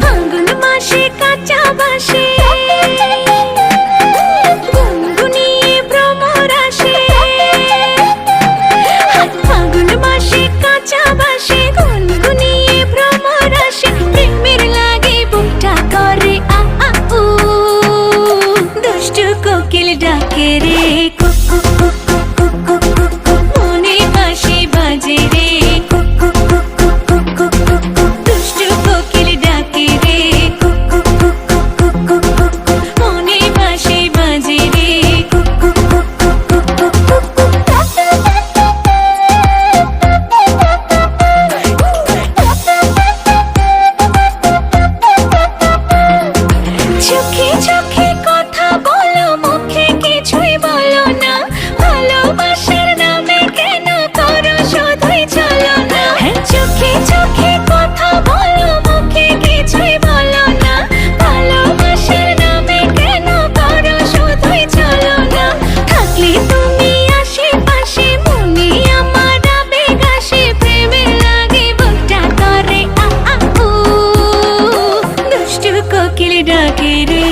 ফাল্গুন মাসে কাঁচা বাসে কোকিল ডাকে রে কোকিল ডাকে রে